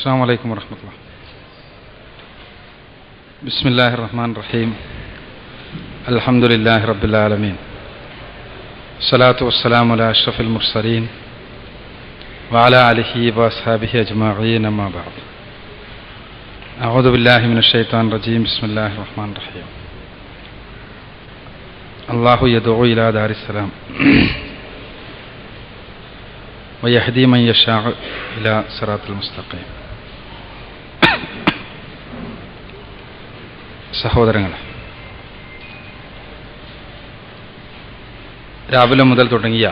السلام عليكم ورحمة الله. بسم الله الرحمن الرحيم. الحمد لله رب العالمين. الصلاة والسلام على أشرف المرسلين وعلى آله وأصحابه أجمعين أما بعد. أعوذ بالله من الشيطان الرجيم. بسم الله الرحمن الرحيم. الله يدعو إلى دار السلام. ويهدي من يشاء إلى صراط المستقيم. സഹോദരങ്ങളെ രാവിലെ മുതൽ തുടങ്ങിയ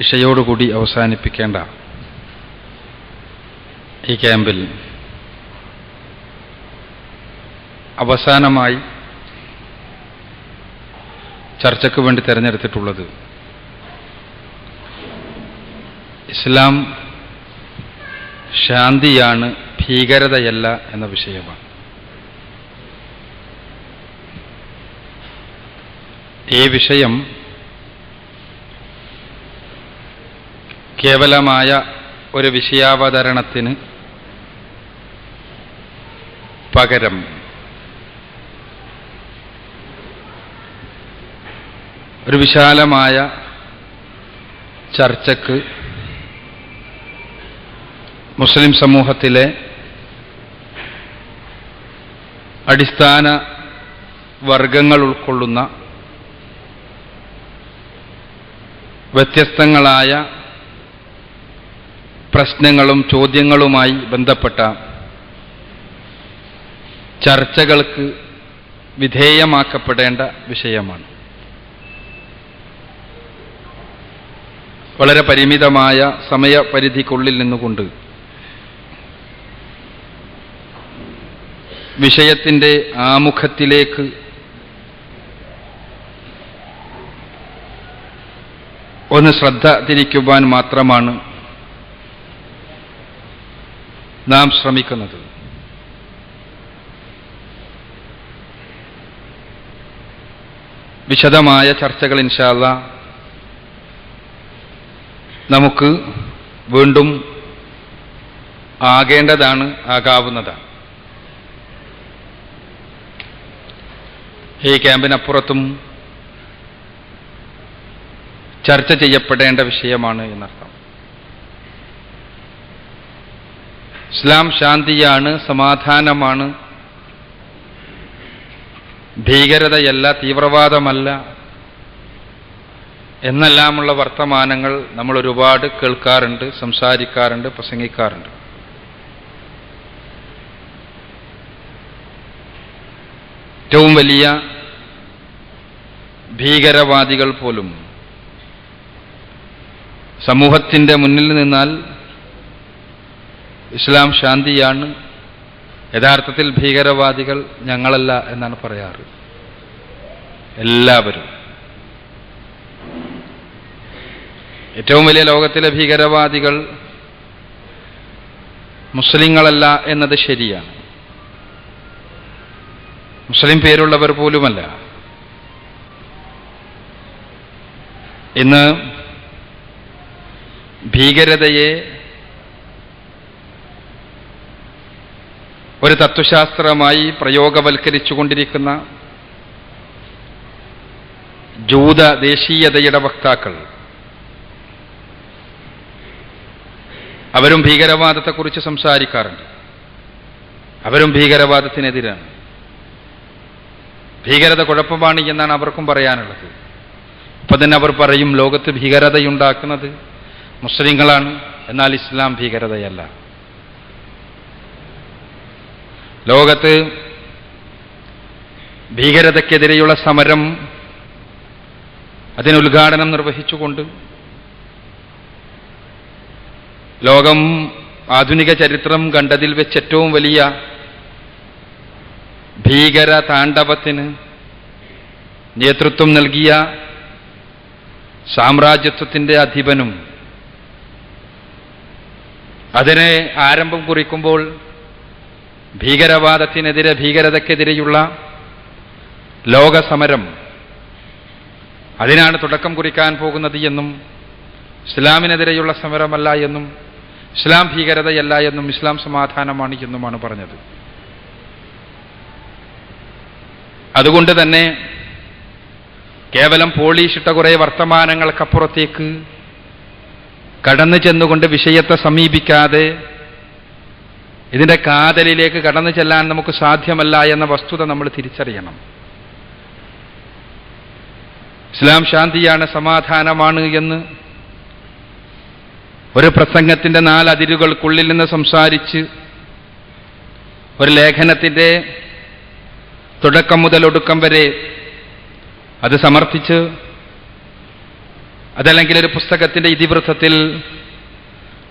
ഇഷയോടുകൂടി അവസാനിപ്പിക്കേണ്ട ഈ ക്യാമ്പിൽ അവസാനമായി ചർച്ചയ്ക്ക് വേണ്ടി തിരഞ്ഞെടുത്തിട്ടുള്ളത് ഇസ്ലാം ശാന്തിയാണ് ഭീകരതയല്ല എന്ന വിഷയമാണ്. ഈ വിഷയം കേവലമായ ഒരു വിഷയാവതരണത്തിന് പകരം ഒരു വിശാലമായ ചർച്ചക്ക് മുസ്ലിം സമൂഹത്തിലെ അടിസ്ഥാന വർഗങ്ങൾ ഉൾക്കൊള്ളുന്ന വ്യത്യസ്തങ്ങളായ പ്രശ്നങ്ങളും ചോദ്യങ്ങളുമായി ബന്ധപ്പെട്ട ചർച്ചകൾക്ക് വിധേയമാക്കപ്പെടേണ്ട വിഷയമാണ്. വളരെ പരിമിതമായ സമയപരിധിക്കുള്ളിൽ നിന്നുകൊണ്ട് വിഷയത്തിന്റെ ആമുഖത്തിലേക്ക് ഒന്ന് ശ്രദ്ധ തിരിക്കുവാൻ മാത്രമാണ് നാം ശ്രമിക്കുന്നത്. വിശദമായ ചർച്ചകൾ ഇൻഷാല്ല നമുക്ക് വീണ്ടും ആകേണ്ടതാണ് ആകാവുന്നതാണ്. ഈ ക്യാമ്പിനപ്പുറത്തും ചർച്ച ചെയ്യപ്പെടേണ്ട വിഷയമാണ് എന്നർത്ഥം. ഇസ്ലാം ശാന്തിയാണ് സമാധാനമാണ്. ഭീകരതയല്ല തീവ്രവാദമല്ല എന്നെല്ലാമുള്ള വർത്തമാനങ്ങൾ നമ്മൾ ഒരുപാട് കേൾക്കാറുണ്ട് സംസാരിക്കാറുണ്ട് പ്രസംഗിക്കാറുണ്ട്. ഏറ്റവും വലിയ ഭീകരവാദികൾ പോലും സമൂഹത്തിന്റെ മുന്നിൽ നിന്നാൽ ഇസ്ലാം ശാന്തിയാണ്. യഥാർത്ഥത്തിൽ ഭീകരവാദികൾ ഞങ്ങളല്ല എന്നാണ് പറയാറ്. എല്ലാവരും. ഏറ്റവും വലിയ ലോകത്തിലെ ഭീകരവാദികൾ മുസ്ലിങ്ങളല്ല എന്നത് ശരിയാണ്. മുസ്ലിം പേരുള്ളവർ പോലുമല്ല. ഇന്ന് ഭീകരതയെ ഒരു തത്വശാസ്ത്രമായി പ്രയോഗവൽക്കരിച്ചുകൊണ്ടിരിക്കുന്ന ജൂത ദേശീയതയുടെ വക്താക്കൾ അവരും ഭീകരവാദത്തെക്കുറിച്ച് സംസാരിക്കാറുണ്ട്. അവരും ഭീകരവാദത്തിനെതിരാണ്. ഭീകരത കുഴപ്പമാണ് എന്നാണ് അവർക്കും പറയാനുള്ളത്. അപ്പൊ തന്നെ അവർ പറയും ലോകത്ത് ഭീകരതയുണ്ടാക്കുന്നത് മുസ്ലിങ്ങളാണ്. എന്നാൽ ഇസ്ലാം ഭീകരതയല്ല. ലോകത്ത് ഭീകരതയ്ക്കെതിരെയുള്ള സമരം അതിന് ഉദ്ഘാടനം നിർവഹിച്ചുകൊണ്ട് ലോകം ആധുനിക ചരിത്രം കണ്ടതിൽ വെച്ച് ഏറ്റവും വലിയ ഭീകര താണ്ഡവത്തിന് നേതൃത്വം നൽകിയ സാമ്രാജ്യത്വത്തിന്റെ അധിപനും. അതിനെ ആരംഭം കുറിക്കുമ്പോൾ ഭീകരവാദത്തിനെതിരെ ഭീകരതയ്ക്കെതിരെയുള്ള ലോകസമരം അതിനാണ് തുടക്കം കുറിക്കാൻ പോകുന്നത് എന്നും ഇസ്ലാമിനെതിരെയുള്ള സമരമല്ല എന്നും ഇസ്ലാം ഭീകരതയല്ല എന്നും ഇസ്ലാം സമാധാനമാണ് എന്നുമാണ് പറഞ്ഞത്. അതുകൊണ്ട് തന്നെ കേവലം പോളീഷിട്ട കുറേ വർത്തമാനങ്ങൾക്കപ്പുറത്തേക്ക് കടന്നു ചെന്നുകൊണ്ട് വിഷയത്തെ സമീപിക്കാതെ ഇതിന്റെ കാതലിലേക്ക് കടന്നു ചെല്ലാൻ നമുക്ക് സാധ്യമല്ല എന്ന വസ്തുത നമ്മൾ തിരിച്ചറിയണം. ഇസ്ലാം ശാന്തിയാണ് സമാധാനമാണ് എന്ന് ഒരു പ്രസംഗത്തിന്റെ നാലതിരുകൾക്കുള്ളിൽ നിന്ന് സംസാരിച്ച് ഒരു ലേഖനത്തിന്റെ തുടക്കം മുതൽ ഒടുക്കം വരെ അത് സമർപ്പിച്ച് അതല്ലെങ്കിൽ ഒരു പുസ്തകത്തിന്റെ ഇതിവൃത്തത്തിൽ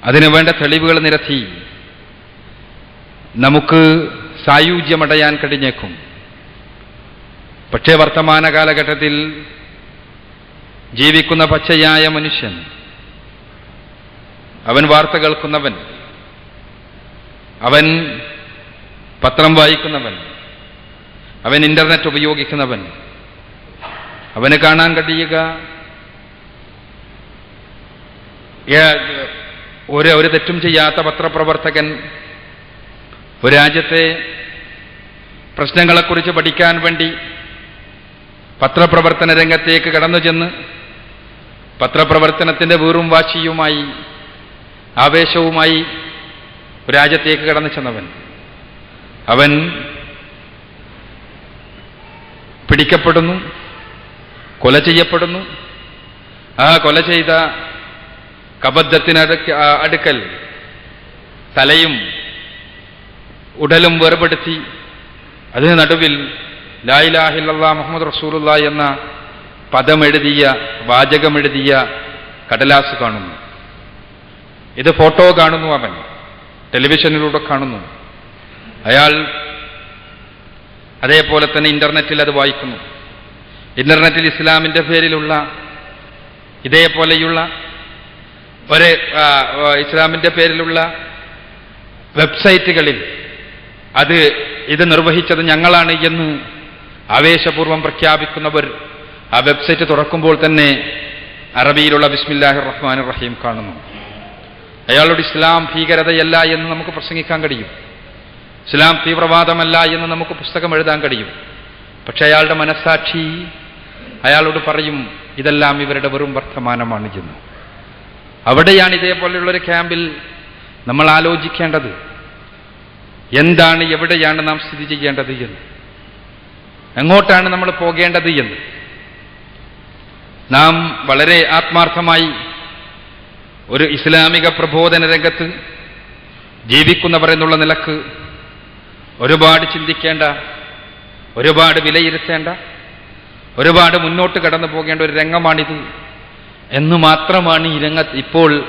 അതിനുവേണ്ട തെളിവുകൾ നിരത്തി. നമുക്ക് സായുജ്യമടയാൻ കഴിഞ്ഞേക്കും. പക്ഷേ വർത്തമാന കാലഘട്ടത്തിൽ ജീവിക്കുന്ന പച്ചയായ മനുഷ്യൻ അവൻ വാർത്ത കേൾക്കുന്നവൻ അവൻ പത്രം വായിക്കുന്നവൻ അവൻ ഇന്റർനെറ്റ് ഉപയോഗിക്കുന്നവൻ അവന് കാണാൻ കഴിയുക ഒരു ഒരു തെറ്റും ചെയ്യാത്ത പത്രപ്രവർത്തകൻ ഒരു രാജ്യത്തെ പ്രശ്നങ്ങളെക്കുറിച്ച് പഠിക്കാൻ വേണ്ടി പത്രപ്രവർത്തന രംഗത്തേക്ക് കടന്നു ചെന്ന് പത്രപ്രവർത്തനത്തിന്റെ വീറും വാശിയുമായി ആവേശവുമായി രാജ്യത്തേക്ക് കടന്നു ചെന്നവൻ. അവൻ പിടിക്കപ്പെടുന്നു. കൊല ചെയ്യപ്പെടുന്നു. ആ കൊല ചെയ്ത കബദ്ധത്തിനടുക്ക അടുക്കൽ തലയും ഉടലും വേർപെടുത്തി അതിന് നടുവിൽ ലായിലാഹില്ലാ മുഹമ്മദ് റസൂലുള്ള എന്ന പദമെഴുതിയ വാചകമെഴുതിയ കടലാസ് കാണുന്നു. ഇത് ഫോട്ടോ കാണുന്നു അവൻ. ടെലിവിഷനിലൂടെ കാണുന്നു. അയാൾ അതേപോലെ തന്നെ ഇന്റർനെറ്റിൽ അത് വായിക്കുന്നു. ഇന്റർനെറ്റിൽ ഇസ്ലാമിന്റെ പേരിലുള്ള ഇതേപോലെയുള്ള ഒരു ഇസ്ലാമിന്റെ പേരിലുള്ള വെബ്സൈറ്റുകളിൽ അത് ഇത് നിർവഹിച്ചത് ഞങ്ങളാണ് എന്ന് ആവേശപൂർവം പ്രഖ്യാപിക്കുന്നവർ ആ വെബ്സൈറ്റ് തുറക്കുമ്പോൾ തന്നെ അറബിയിലുള്ള ബിസ്മില്ലാഹി റഹ്മാൻ റഹീം കാണുന്നു. അയാളുടെ ഇസ്ലാം ഭീകരതയല്ല എന്ന് നമുക്ക് പ്രസംഗിക്കാൻ കഴിയും. ഇസ്ലാം തീവ്രവാദമല്ല എന്ന് നമുക്ക് പുസ്തകം എഴുതാൻ കഴിയും. പക്ഷേ അയാളുടെ മനസ്സാക്ഷി അയാളോട് പറയും ഇതെല്ലാം ഇവരുടെ വെറും വർത്തമാനമാണ് ചെന്ന് അവിടെയാണ് ഇതേപോലെയുള്ള ഒരു ക്യാമ്പിൽ നമ്മൾ ആലോചിക്കേണ്ടത്. എന്താണ് എവിടെയാണ് നാം സ്ഥിതി ചെയ്യേണ്ടത് എന്ന്. എങ്ങോട്ടാണ് നമ്മൾ പോകേണ്ടത് എന്ന്. നാം വളരെ ആത്മാർത്ഥമായി ഒരു ഇസ്ലാമിക പ്രബോധന രംഗത്ത് ജീവിക്കുന്നവർ എന്നുള്ള നിലയ്ക്ക് ഒരുപാട് ചിന്തിക്കേണ്ട ഒരുപാട് വിലയിരുത്തേണ്ട ഒരുപാട് മുന്നോട്ട് കടന്നു പോകേണ്ട ഒരു രംഗമാണിത്. എന്ന് മാത്രമാണ് ഈ രംഗത്ത് ഇപ്പോൾ